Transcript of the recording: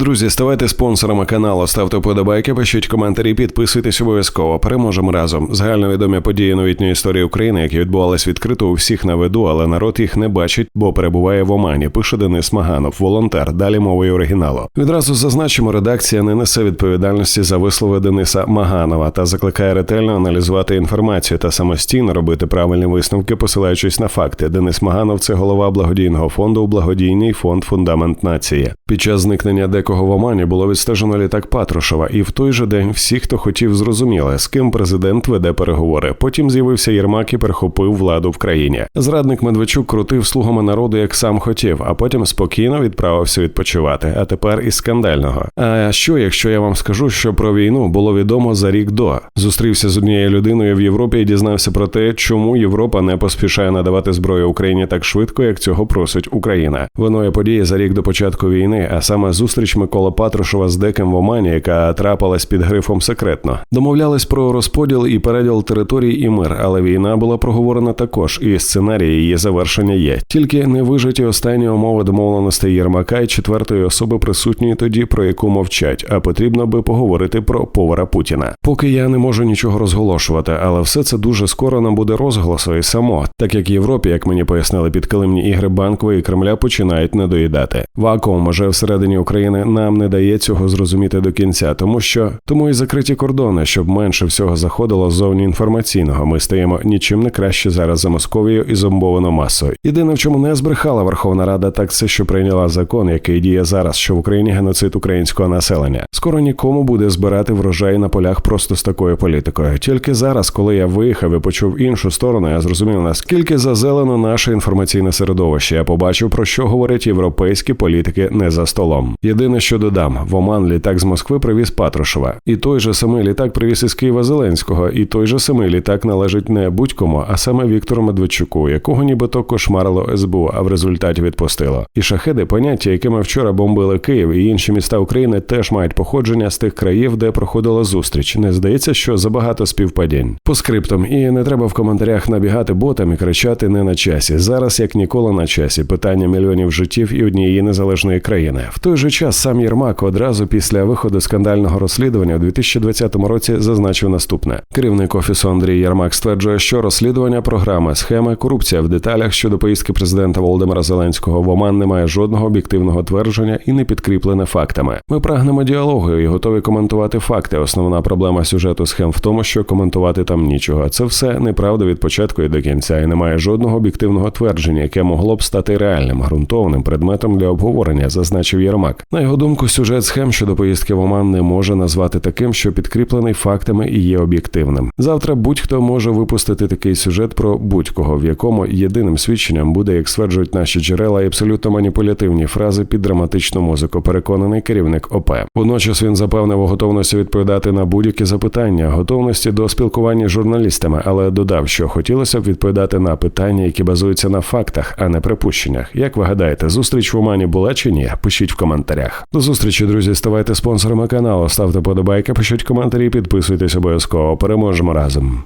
Друзі, ставайте спонсорами каналу, ставте вподобайки, пишіть коментарі, підписуйтесь обов'язково. Переможемо разом. Загальновідомі події новітньої історії України, які відбувались відкрито у всіх на виду, але народ їх не бачить, бо перебуває в Омані. Пише Денис Маганов, волонтер. Далі мовою оригіналу. Відразу зазначимо, редакція не несе відповідальності за вислови Дениса Маганова та закликає ретельно аналізувати інформацію та самостійно робити правильні висновки, посилаючись на факти. Денис Маганов це голова благодійного фонду Благодійний фонд Фундамент нації. Під час зникнення декого в Омані було відстежено літак Патрушева, і в той же день всі, хто хотів, зрозуміли, з ким президент веде переговори. Потім з'явився Єрмак і перехопив владу в країні. Зрадник Медведчук крутив слугами народу, як сам хотів, а потім спокійно відправився відпочивати. А тепер із скандального. А що, якщо я вам скажу, що про війну було відомо за рік до зустрівся з однією людиною в Європі і дізнався про те, чому Європа не поспішає надавати зброю Україні так швидко, як цього просить Україна. Виною події за рік до початку війни, а саме зустріч Микола Патрушева з Декем в Омані, яка трапилась під грифом секретно. Домовлялись про розподіл і переділ територій і мир, але війна була проговорена також, і сценарій її завершення є. Тільки не вижиті останні умови домовленостей Єрмака і четвертої особи присутньої тоді, про яку мовчать. А потрібно би поговорити про повара Путіна. Поки я не можу нічого розголошувати, але все це дуже скоро нам буде розголосу і само, так як Європі, як мені пояснили, підкилимні ігри банкової Кремля починають недоїдати. Вакуум уже всередині України нам не дає цього зрозуміти до кінця, тому що тому і закриті кордони, щоб менше всього заходило ззовні інформаційного. Ми стаємо нічим не краще зараз за Московією і зомбовану масою. Єдине, в чому не збрехала Верховна Рада, так це що прийняла закон, який діє зараз, що в Україні геноцид українського населення. Скоро нікому буде збирати врожай на полях просто з такою політикою. Тільки зараз, коли я виїхав і почув іншу сторону, я зрозумів наскільки зазелено наше інформаційне середовище. Я побачив про що говорять європейські політики не за столом. Єдине, що додам, в Оман літак з Москви привіз Патрушева, і той же самий літак привіз із Києва Зеленського, і той же самий літак належить не будь-кому, а саме Віктору Медведчуку, якого нібито кошмарило СБУ, а в результаті відпустило. І шахеди, поняття, якими вчора бомбили Київ і інші міста України, теж мають походження з тих країв, де проходила зустріч. Не здається, що забагато співпадінь. По скриптам, і не треба в коментарях набігати ботам і кричати не на часі. Зараз як ніколи на часі. Питання мільйонів життів і однієї незалежної країни. В той же час сам Єрмак одразу після виходу скандального розслідування у 2020 році зазначив наступне: керівник офісу Андрій Єрмак стверджує, що розслідування програми, схеми, корупція в деталях щодо поїздки президента Володимира Зеленського в Оман не має жодного об'єктивного твердження і не підкріплене фактами. Ми прагнемо діалогу і готові коментувати факти. Основна проблема сюжету схем в тому, що коментувати там нічого. Це все неправда від початку і до кінця, і немає жодного об'єктивного твердження, яке могло б стати реальним, ґрунтовним предметом для обговорення, зазначив Єрмак. На його думку, сюжет схем щодо поїздки в Оман не може назвати таким, що підкріплений фактами і є об'єктивним. Завтра будь-хто може випустити такий сюжет про будь-кого, в якому єдиним свідченням буде, як стверджують наші джерела, і абсолютно маніпулятивні фрази під драматичну музику. Переконаний керівник ОП. Водночас він запевнив у готовності відповідати на будь-які запитання, готовності до спілкування з журналістами, але додав, що хотілося б відповідати на питання, які базуються на фактах, а не припущеннях. Як ви гадаєте, зустріч в Омані була чи ні? Пишіть в коментарях. До зустрічі, друзі. Ставайте спонсорами каналу, ставте подобайки, пишіть коментарі, підписуйтесь обов'язково. Переможемо разом.